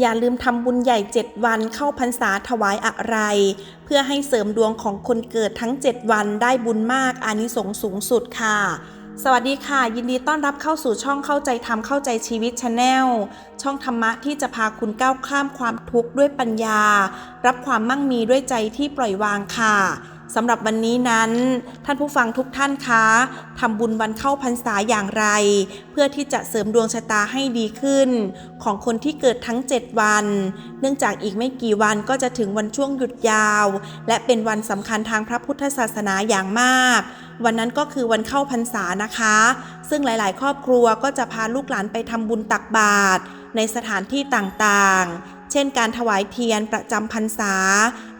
อย่าลืมทำบุญใหญ่ 7 วันเข้าพรรษาถวายอะไร เพื่อให้เสริมดวงของคนเกิดทั้ง 7 วันได้บุญมากอานิสงส์สูงสุดค่ะ สวัสดีค่ะ ยินดีต้อนรับเข้าสู่ช่องเข้าใจธรรมเข้าใจชีวิตชาแนลช่องธรรมะที่จะพาคุณก้าวข้ามความทุกข์ด้วยปัญญา รับความมั่งมีด้วยใจที่ปล่อยวางค่ะ สำหรับวันนี้นั้น ท่านผู้ฟังทุกท่านคะทำบุญวันเข้าพรรษาอย่างไร เพื่อที่จะเสริมดวงชะตาให้ดีขึ้น ของคนที่เกิดทั้ง 7 วัน เนื่องจากอีกไม่กี่วันก็จะถึงวันช่วงหยุดยาว และเป็นวันสำคัญทางพระพุทธศาสนาอย่างมาก วันนั้นก็คือวันเข้าพรรษานะคะ ซึ่งหลาย ๆ ครอบครัวก็จะพาลูกหลานไปทำบุญตักบาตรในสถานที่ต่างๆ เช่นการถวายเทียนประจำพรรษา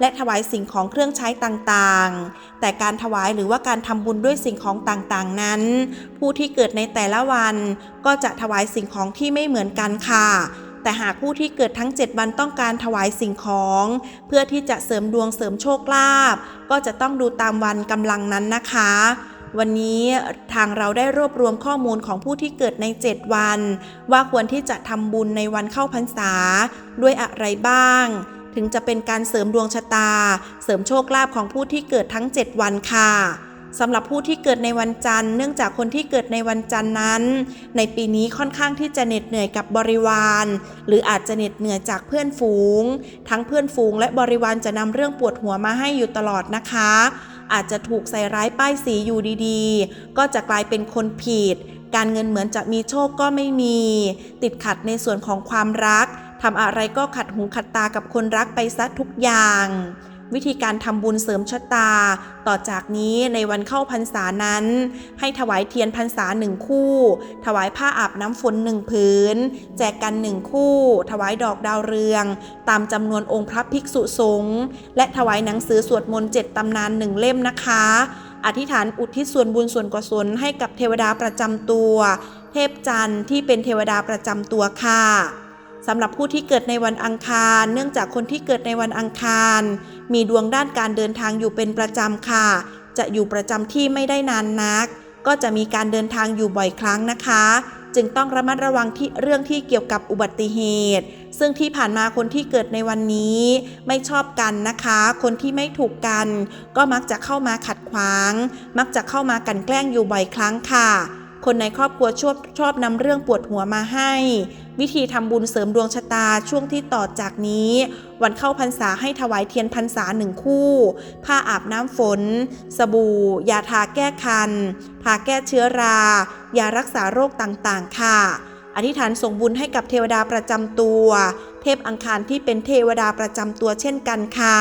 และถวายสิ่งของเครื่องใช้ต่างๆ แต่การถวายหรือว่าการทำบุญด้วยสิ่งของต่างๆนั้น ผู้ที่เกิดในแต่ละวันก็จะถวายสิ่งของที่ไม่เหมือนกันค่ะ แต่หากผู้ที่เกิดทั้ง 7 วันต้องการถวายสิ่งของ เพื่อที่จะเสริมดวงเสริมโชคลาภก็จะต้องดูตามวันกำลังนั้นนะคะ วันนี้ทางเราได้รวบรวมข้อมูลของผู้ที่เกิดใน 7 วัน ว่าควรที่จะทำบุญในวันเข้าพรรษา ด้วยอะไรบ้าง ถึงจะเป็นการเสริมดวงชะตา เสริมโชคลาภของผู้ที่เกิดทั้ง 7 วันค่ะสำหรับผู้ที่เกิดในวันจันทร์ เนื่องจากคนที่เกิดในวันจันทร์นั้น ในปีนี้ค่อนข้างที่จะเหน็ดเหนื่อยกับบริวาร หรืออาจจะเหน็ดเหนื่อยจากเพื่อนฝูง ทั้งเพื่อนฝูงและบริวารจะนำเรื่องปวดหัวมาให้อยู่ตลอดนะคะ อาจจะถูกใส่ร้ายป้ายสีอยู่ดีๆ ก็จะกลายเป็นคนผิด การเงินเหมือนจะมีโชคก็ไม่มี ติดขัดในส่วนของความรักทำอะไรก็ขัดหูขัดตากับคนรักไปซะทุกอย่าง วิธีการทำบุญเสริมชะตา ต่อจากนี้ในวันเข้าพรรษานั้น ให้ถวายเทียนพรรษาหนึ่งคู่ ถวายผ้าอาบน้ำฝนหนึ่งผืน แจกกันหนึ่งคู่ ถวายดอกดาวเรือง ตามจำนวนองค์พระภิกษุสงฆ์และถวายหนังสือสวดมนต์เจ็ดตำนานหนึ่งเล่มนะคะ อธิษฐานอุทิศส่วนบุญส่วนกุศลให้กับเทวดาประจำตัว เทพจันทร์ที่เป็นเทวดาประจำตัวค่ะสำหรับผู้ที่เกิดในวันอังคาร เนื่องจากคนที่เกิดในวันอังคาร มีดวงด้านการเดินทางอยู่เป็นประจำค่ะ จะอยู่ประจำที่ไม่ได้นานนัก ก็จะมีการเดินทางอยู่บ่อยครั้งนะคะ จึงต้องระมัดระวังที่เรื่องที่เกี่ยวกับอุบัติเหตุ ซึ่งที่ผ่านมาคนที่เกิดในวันนี้ไม่ชอบกันนะคะ คนที่ไม่ถูกกัน ก็มักจะเข้ามาขัดขวาง มักจะเข้ามากันแกล้งอยู่บ่อยครั้งค่ะ คนในครอบครัวชอบชอบนำเรื่องปวดหัวมาให้ วิธีทำบุญเสริมดวงชะตาช่วงที่ต่อจากนี้ วันเข้าพรรษาให้ถวายเทียนพรรษาหนึ่งคู่ ผ้าอาบน้ำฝน สบู่ ยาทาแก้คันทาแก้เชื้อรา ยารักษาโรคต่างๆ ค่ะอธิษฐานส่งบุญให้กับเทวดาประจำตัว เทพอังคารที่เป็นเทวดาประจำตัวเช่นกันค่ะ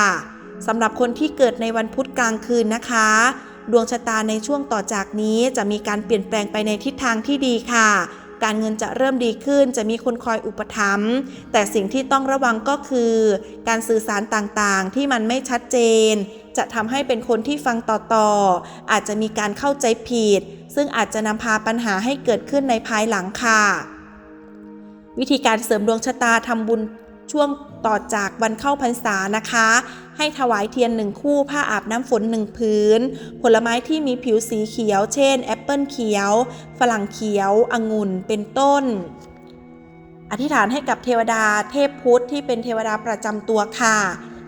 สำหรับคนที่เกิดในวันพุธกลางคืนนะคะ ดวงชะตาในช่วงต่อจากนี้จะมีการเปลี่ยนแปลงไปในทิศทางที่ดีค่ะการเงินจะเริ่มดีขึ้นจะมีคนคอยอุปถัมภ์แต่สิ่งที่ต้องระวังก็คือ การสื่อสารต่างๆ ที่มันไม่ชัดเจน จะทำให้เป็นคนที่ฟังต่อๆ อาจจะมีการเข้าใจผิด ซึ่งอาจจะนำพาปัญหาให้เกิดขึ้นในภายหลังค่ะ วิธีการเสริมดวงชะตาทำบุญช่วงต่อจากวันเข้าพรรษานะคะ ให้ถวายเทียนหนึ่งคู่ผ้าอาบน้ำฝนหนึ่งพื้น ผลไม้ที่มีผิวสีเขียว เช่น แอปเปิลเขียว ฝรั่งเขียว องุ่น เป็นต้น อธิษฐานให้กับเทวดาเทพพุทธที่เป็นเทวดาประจำตัวค่ะ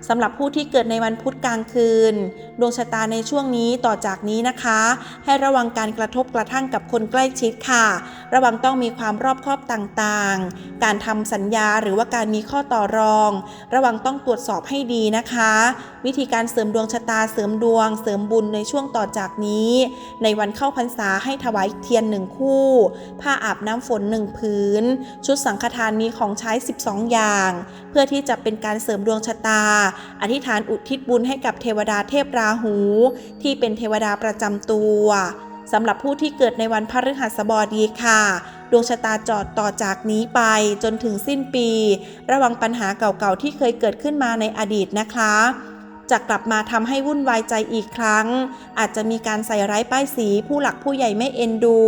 สำหรับผู้ที่เกิดในวันพุธกลางคืน ดวงชะตาในช่วงนี้ต่อจากนี้นะคะ ให้ระวังการกระทบกระทั่งกับคนใกล้ชิดค่ะ ระวังต้องมีความรอบคอบต่างๆ การทำสัญญาหรือว่าการมีข้อต่อรอง ระวังต้องตรวจสอบให้ดีนะคะ วิธีการเสริมดวงชะตาเสริมดวง เสริมบุญในช่วงต่อจากนี้ ในวันเข้าพรรษาให้ถวายเทียนหนึ่งคู่ ผ้าอาบน้ำฝนหนึ่งผืนชุดสังฆทานมีของใช้ 12 อย่าง เพื่อที่จะเป็นการเสริมดวงชะตา อธิษฐานอุทิศบุญให้กับเทวดาเทพราหู ที่เป็นเทวดาประจำตัวสำหรับผู้ที่เกิดในวันพฤหัสบดีค่ะ ดวงชะตาจอดต่อจากนี้ไปจนถึงสิ้นปี ระวังปัญหาเก่าๆที่เคยเกิดขึ้นมาในอดีตนะคะ จะกลับมาทำให้วุ่นวายใจอีกครั้ง อาจจะมีการใส่ร้ายป้ายสี ผู้หลักผู้ใหญ่ไม่เอ็นดู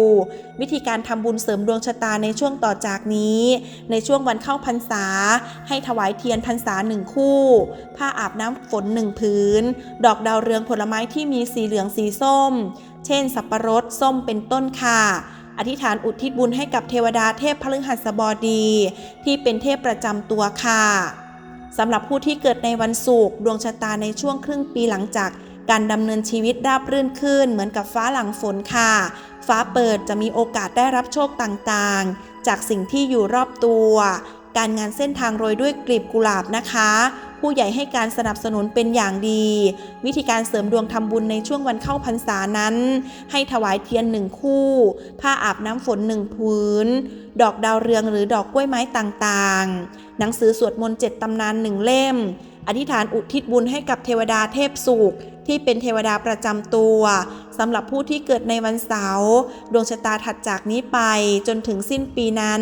วิธีการทำบุญเสริมดวงชะตาในช่วงต่อจากนี้ ในช่วงวันเข้าพรรษา ให้ถวายเทียนพรรษาหนึ่งคู่ ผ้าอาบน้ำฝนหนึ่งผืน ดอกดาวเรืองผลไม้ที่มีสีเหลืองสีส้ม เช่น สับปะรดส้มเป็นต้นค่ะออธิษฐานอุทิศบุญให้กับเทวดาเทพพฤหัสบดี ที่เป็นเทพประจำตัวค่ะ สำหรับผู้ที่เกิดในวันศุกร์ดวงชะตาในช่วงครึ่งปีหลังจากการดำเนินชีวิตราบรื่นขึ้น เหมือนกับฟ้าหลังฝนค่ะ ฟ้าเปิดจะมีโอกาสได้รับโชคต่างๆ จากสิ่งที่อยู่รอบตัว การงานเส้นทางโรยด้วยกลีบกุหลาบนะคะ ผู้ใหญ่ให้การสนับสนุนเป็นอย่างดี วิธีการเสริมดวงทำบุญในช่วงวันเข้าพรรษานั้น ให้ถวายเทียนหนึ่งคู่ ผ้าอาบน้ำฝนหนึ่งผืนดอกดาวเรืองหรือดอกกล้วยไม้ต่างๆ หนังสือสวดมนต์เจ็ดตำนานหนึ่งเล่ม อธิษฐานอุทิศบุญให้กับเทวดาเทพสุขที่เป็นเทวดาประจำตัวสำหรับผู้ที่เกิดในวันเสาร์ดวงชะตาถัดจากนี้ไปจนถึงสิ้นปีนั้น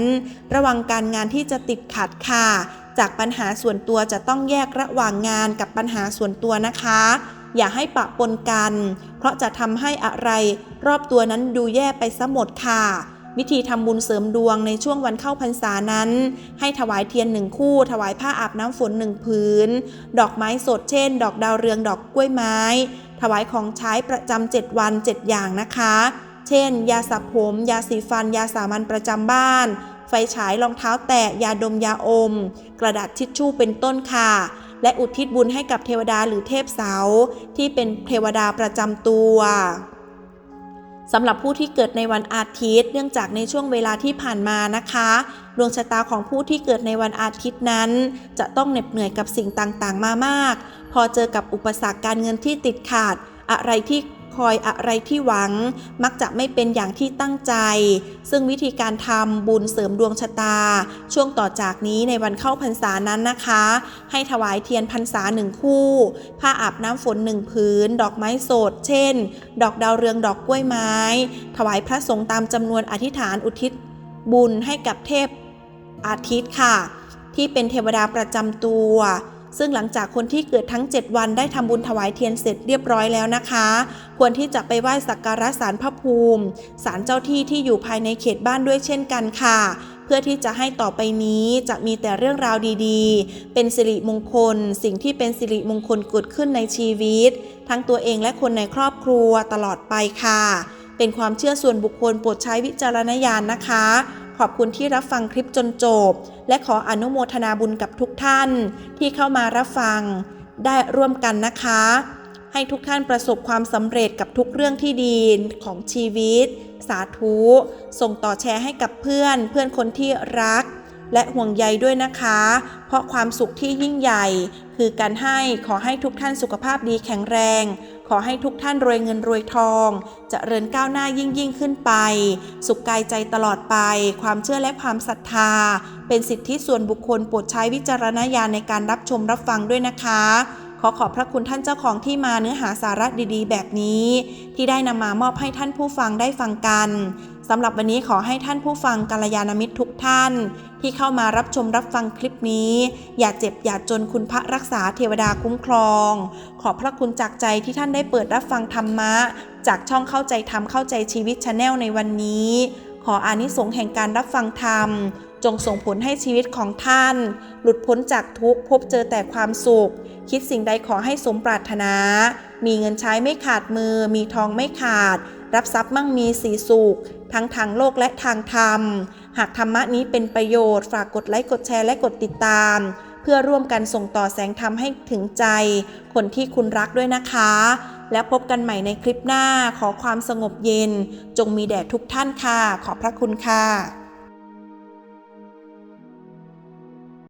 ระวังการงานที่จะติดขัดค่ะ จากปัญหาส่วนตัวจะต้องแยกระหว่างงานกับปัญหาส่วนตัวนะคะ อย่าให้ปะปนกัน เพราะจะทำให้อะไร รอบตัวนั้นดูแย่ไปซะหมดค่ะ วิธีทำบุญเสริมดวงในช่วงวันเข้าพรรษานั้น ให้ถวายเทียนหนึ่งคู่ ถวายผ้าอาบน้ำฝนหนึ่งผืนดอกไม้สดเช่น ดอกดาวเรืองดอกกล้วยไม้ ถวายของใช้ประจำ7วัน 7 อย่างนะคะ เช่น ยาสระผม ยาสีฟัน ยาสามัญประจำบ้าน ไฟฉายรองเท้าแตะยาดมยาอม กระดาษทิชชู่เป็นต้นค่ะ และอุทิศบุญให้กับเทวดาหรือเทพเสาที่เป็นเทวดาประจำตัวสำหรับผู้ที่เกิดในวันอาทิตย์ เนื่องจากในช่วงเวลาที่ผ่านมานะคะ ดวงชะตาของผู้ที่เกิดในวันอาทิตย์นั้น จะต้องเหน็ดเหนื่อยกับสิ่งต่างๆ มามาก พอเจอกับอุปสรรคการเงินที่ติดขาดอะไรที่ คอยอะไรที่หวัง มักจะไม่เป็นอย่างที่ตั้งใจ ซึ่งวิธีการทำบุญเสริมดวงชะตา ช่วงต่อจากนี้ในวันเข้าพรรษานั้นนะคะ ให้ถวายเทียนพรรษาหนึ่งคู่ ผ้าอาบน้ำฝนหนึ่งผืนดอกไม้สด เช่น ดอกดาวเรืองดอกกล้วยไม้ ถวายพระสงฆ์ตามจำนวนอธิษฐานอุทิศ บุญให้กับเทพอาทิตย์ค่ะ ที่เป็นเทวดาประจำตัว ซึ่งหลังจากคนที่เกิดทั้ง 7 วันได้ทำบุญถวายเทียนเสร็จเรียบร้อยแล้วนะคะ ควรที่จะไปไหว้สักการะศาลพระภูมิศาลเจ้าที่ที่อยู่ภายในเขตบ้านด้วยเช่นกันค่ะ เพื่อที่จะให้ต่อไปนี้จะมีแต่เรื่องราวดีๆ เป็นสิริมงคล สิ่งที่เป็นสิริมงคลเกิดขึ้นในชีวิต ทั้งตัวเองและคนในครอบครัวตลอดไปค่ะ เป็นความเชื่อส่วนบุคคลโปรดใช้วิจารณญาณนะคะ ขอบคุณที่รับฟังคลิปจนจบ และขออนุโมทนาบุญกับทุกท่านที่เข้ามารับฟัง ได้ร่วมกันนะคะ ให้ทุกท่านประสบความสำเร็จกับทุกเรื่องที่ดีของชีวิต สาธุ ส่งต่อแชร์ให้กับเพื่อนเพื่อนคนที่รัก และห่วงใยด้วยนะคะ เพราะความสุขที่ยิ่งใหญ่ คือการให้ขอให้ทุกท่านสุขภาพดีแข็งแรง ขอให้ทุกท่านรวยเงินรวยทองจเจริญก้าวหน้ายิ่งยิ่งขึ้นไป สุขกายใจตลอดไป ความเชื่อและความศรัทธา เป็นสิทธิส่วนบุคคลโปรดใช้วิจารณญาณในการรับชมรับฟังด้วยนะคะขอขอบพระคุณท่านเจ้าของที่มาเนื้อหาสาระดีๆ แบบนี้ ที่ได้นำมามอบให้ท่านผู้ฟังได้ฟังกันสำหรับวันนี้ขอให้ท่านผู้ฟังกัลยาณมิตรทุกท่าน ที่เข้ามารับชมรับฟังคลิปนี้ อย่าเจ็บอย่าจนคุณพระรักษาเทวดาคุ้มครอง ขอบพระคุณจากใจที่ท่านได้เปิดรับฟังธรรมะ จากช่องเข้าใจธรรมเข้าใจชีวิตชาแนลในวันนี้ ขออานิสงส์แห่งการรับฟังธรรม จงส่งผลให้ชีวิตของท่าน หลุดพ้นจากทุกข์พบเจอแต่ความสุข คิดสิ่งใดขอให้สมปรารถนา มีเงินใช้ไม่ขาดมือ มีทองไม่ขาด รับทรัพย์มั่งมีสีสุข ทั้งทางโลกและทางธรรม หากธรรมะนี้เป็นประโยชน์ ฝากกดไลค์กดแชร์และกดติดตาม เพื่อร่วมกันส่งต่อแสงธรรมให้ถึงใจ คนที่คุณรักด้วยนะคะ แล้วพบกันใหม่ในคลิปหน้าขอความสงบเย็น จงมีแด่ทุกท่านค่ะ ขอบพระคุณค่ะ